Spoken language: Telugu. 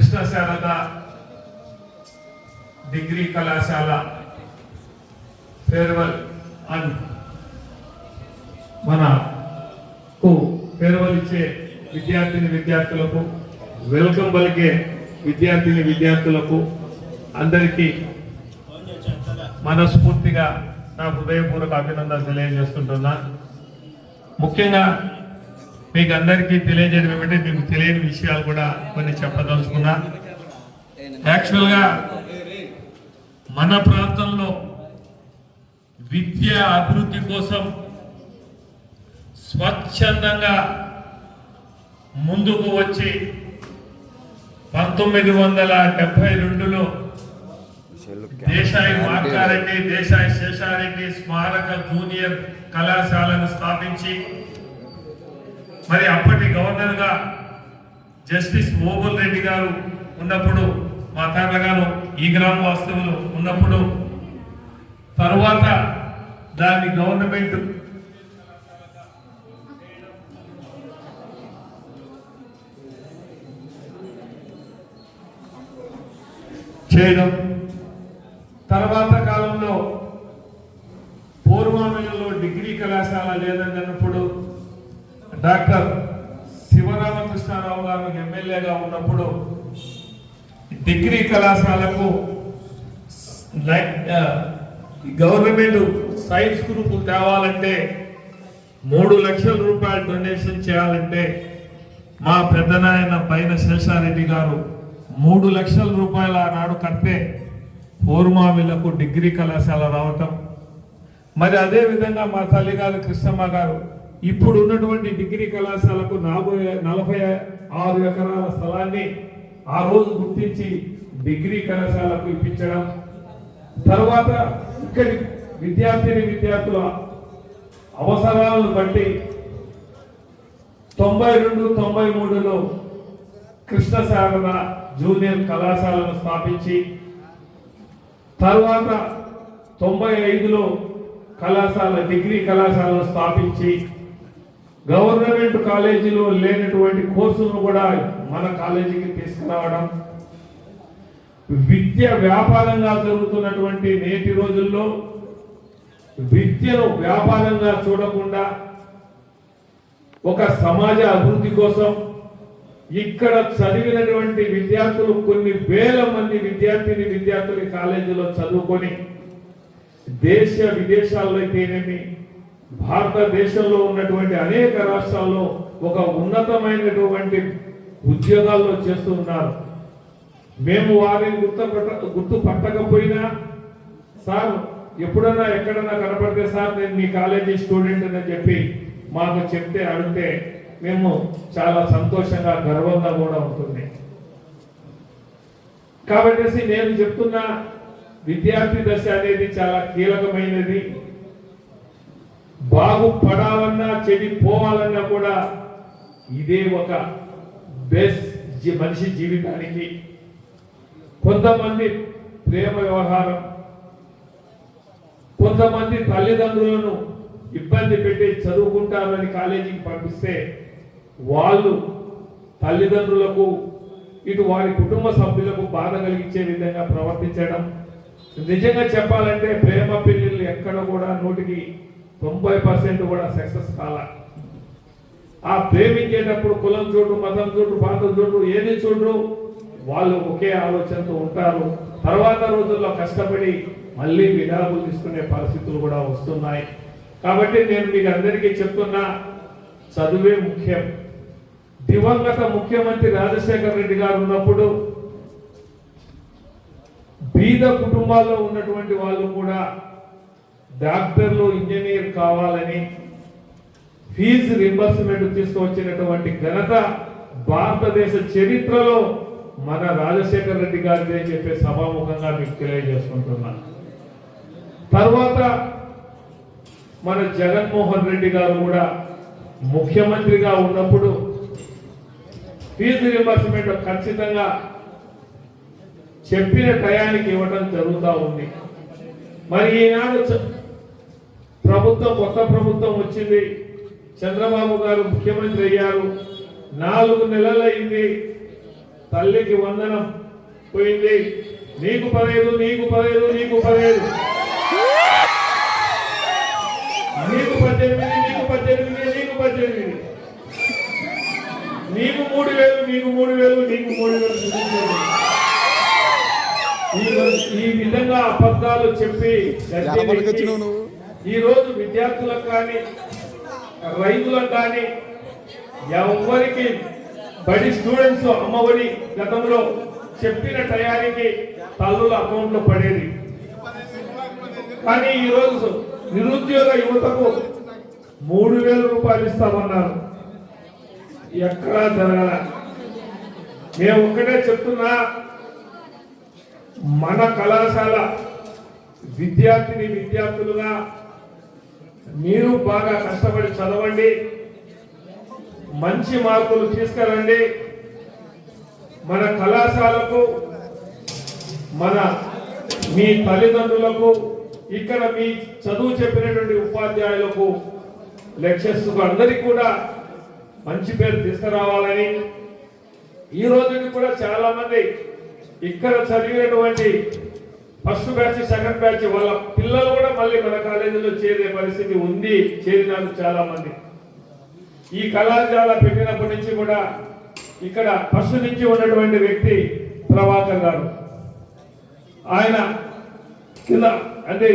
కృష్ణ శారద డిగ్రీ కళాశాల ఫేర్వెల్ అండ్ మనకు ఫేర్వెల్ ఇచ్చే విద్యార్థిని విద్యార్థులకు వెల్కమ్ పలికే విద్యార్థిని విద్యార్థులకు అందరికీ మనస్ఫూర్తిగా నా హృదయపూర్వక అభినందనలు తెలియజేస్తుంటున్నా. ముఖ్యంగా మీకు అందరికీ తెలియజేయడం ఏమంటే మీకు తెలియని విషయాలు కూడా కొన్ని చెప్పదలుచుకున్నా. యాక్చువల్గా మన ప్రాంతంలో విద్య అభివృద్ధి కోసం స్వచ్ఛందంగా ముందుకు వచ్చి పంతొమ్మిది వందల డెబ్బై రెండులో దేశాయి మార్కారెడ్డి దేశాయి శేషారెడ్డి స్మారక జూనియర్ కళాశాలను స్థాపించి మరి అప్పటి గవర్నర్గా జస్టిస్ ఓబుల్ రెడ్డి గారు ఉన్నప్పుడు మా తాతగారు ఈ గ్రామ వాస్తవులు ఉన్నప్పుడు తరువాత దాన్ని గవర్నమెంట్ చేయడం తర్వాత కాలంలో పూర్వామిలలో డిగ్రీ కళాశాల లేదన్నప్పుడు డాక్టర్ శివరామకృష్ణారావు గారు ఎమ్మెల్యేగా ఉన్నప్పుడు డిగ్రీ కళాశాలకు గవర్నమెంట్ సైన్స్ గ్రూప్ తేవాలంటే మూడు లక్షల రూపాయలు డొనేషన్ చేయాలంటే మా పెద్దనాయన పైన శేషారెడ్డి గారు మూడు లక్షల రూపాయల ఆనాడు కడితే పూర్మామిలకు డిగ్రీ కళాశాల రావటం. మరి అదే విధంగా మా తల్లిగారు కృష్ణమ్మ గారు ఇప్పుడు ఉన్నటువంటి డిగ్రీ కళాశాలకు నాలుగు నలభై ఆరు ఎకరాల స్థలాన్ని ఆ రోజు గుర్తించి డిగ్రీ కళాశాలకు ఇప్పించడం. తర్వాత ఇక్కడి విద్యార్థిని విద్యార్థుల అవసరాలను బట్టి తొంభై రెండు తొంభై మూడులో కృష్ణ శారద జూనియర్ కళాశాలను స్థాపించి తర్వాత తొంభై ఐదులో కళాశాల డిగ్రీ కళాశాలను స్థాపించి గవర్నమెంట్ కాలేజీలో లేనటువంటి కోర్సులను కూడా మన కాలేజీకి తీసుకురావడం విద్య వ్యాపారంగా జరుగుతున్నటువంటి నేటి రోజుల్లో విద్యను వ్యాపారంగా చూడకుండా ఒక సమాజ అభివృద్ధి కోసం ఇక్కడ చదివినటువంటి విద్యార్థులు కొన్ని వేల మంది విద్యార్థిని విద్యార్థులు కాలేజీలో చదువుకొని దేశ విదేశాల్లో అయితేనేమి భారతదేశంలో ఉన్నటువంటి అనేక రాష్ట్రాల్లో ఒక ఉన్నతమైనటువంటి ఉద్యోగాల్లో చేస్తూ ఉన్నారు. మేము వారిని గుర్తుపట్ట గుర్తు పట్టకపోయినా సార్ ఎప్పుడన్నా ఎక్కడన్నా కనపడితే సార్ నేను మీ కాలేజీ స్టూడెంట్ అని చెప్పి మాకు చెప్తే అడిగితే మేము చాలా సంతోషంగా గర్వంగా కూడా ఉంటుంది కాబట్టి నేను చెప్తున్న విద్యార్థి దశ అనేది చాలా కీలకమైనది. బాగుపడాలన్నా చెడిపోవాలన్నా కూడా ఇదే ఒక బెస్ట్ మనిషి జీవితానికి. కొంతమంది ప్రేమ వ్యవహారం కొంతమంది తల్లిదండ్రులను ఇబ్బంది పెట్టి చదువుకుంటారని కాలేజీకి పంపిస్తే వాళ్ళు తల్లిదండ్రులకు ఇటు వారి కుటుంబ సభ్యులకు బాధ కలిగించే విధంగా ప్రవర్తించడం. నిజంగా చెప్పాలంటే ప్రేమ పెళ్ళిళ్ళు ఎక్కడ కూడా నోటికి తొంభై పర్సెంట్ కూడా సక్సెస్ కాల. ఆ ప్రేమించేటప్పుడు కులం చూడు మతం చూడు ప్రాంతం చూడు ఏది చూడు వాళ్ళు ఒకే ఆలోచనతో ఉంటారు. తర్వాత రోజుల్లో కష్టపడి మళ్ళీ విడాకులు తీసుకునే పరిస్థితులు కూడా వస్తున్నాయి. కాబట్టి నేను మీకు అందరికీ చెప్తున్నా చదువే ముఖ్యం. దివంగత ముఖ్యమంత్రి రాజశేఖర రెడ్డి గారు ఉన్నప్పుడు బీద కుటుంబాల్లో ఉన్నటువంటి వాళ్ళు కూడా డాక్టర్లు ఇంజనీర్ కావాలని ఫీజు రింబర్స్మెంట్ తీసుకువచ్చినటువంటి ఘనత భారతదేశ చరిత్రలో మన రాజశేఖర రెడ్డి గారిదే చెప్పే సభాముఖంగా మీకు తెలియజేసుకుంటున్నాను. తర్వాత మన జగన్మోహన్ రెడ్డి గారు కూడా ముఖ్యమంత్రిగా ఉన్నప్పుడు ఫీజు రింబర్స్మెంట్ ఖచ్చితంగా చెప్పిన టయానికి ఇవ్వడం జరుగుతూ ఉంది. మరి ఈనాడు ప్రభుత్వం కొత్త ప్రభుత్వం వచ్చింది. చంద్రబాబు గారు ముఖ్యమంత్రి అయ్యారు. నాలుగు నెలలైంది తల్లికి వందనం పోయింది. నీకు పదహైదు నీకు పదహైదు నీకు పదహైదు నీకు పద్దెనిమిది నీకు పద్దెనిమిది నీకు పద్దెనిమిది. నీకు మూడు వేలు నీకు మూడు వేలు నీకు మూడు వేలు ఈ విధంగా అబద్ధాలు చెప్పి ఈరోజు విద్యార్థులకు కానీ రైతులకు కానీ ఎవరికి బడి స్టూడెంట్స్ అమ్మఒడి గతంలో చెప్పిన టయానికి తల్లుల అకౌంట్లో పడేది. కానీ ఈరోజు నిరుద్యోగ యువతకు మూడు వేల రూపాయలు ఇస్తామన్నారు. ఎక్కడా జరగల. మేము ఒక్కటే చెప్తున్నా మన కళాశాల విద్యార్థిని విద్యార్థులుగా మీరు బాగా కష్టపడి చదవండి. మంచి మార్కులు తీసుకురండి మన కళాశాలకు మన మీ తల్లిదండ్రులకు ఇక్కడ మీ చదువు చెప్పినటువంటి ఉపాధ్యాయులకు లెక్చర్స్ అందరికీ కూడా మంచి పేరు తీసుకురావాలని ఈ రోజుకి కూడా చాలా మంది ఇక్కడ చదివినటువంటి ఫస్ట్ బ్యాచ్ సెకండ్ బ్యాచ్ వాళ్ళ పిల్లలు కూడా మళ్ళీ మన కాలేజీలో చేరే పరిస్థితి ఉంది చేరినారు చాలా మంది ఈ కళాశాల పెట్టినప్పటి నుంచి కూడా ఇక్కడ ఫస్ట్ నుంచి ఉన్నటువంటి వ్యక్తి ప్రభాకర్ గారు. ఆయన కింద అంటే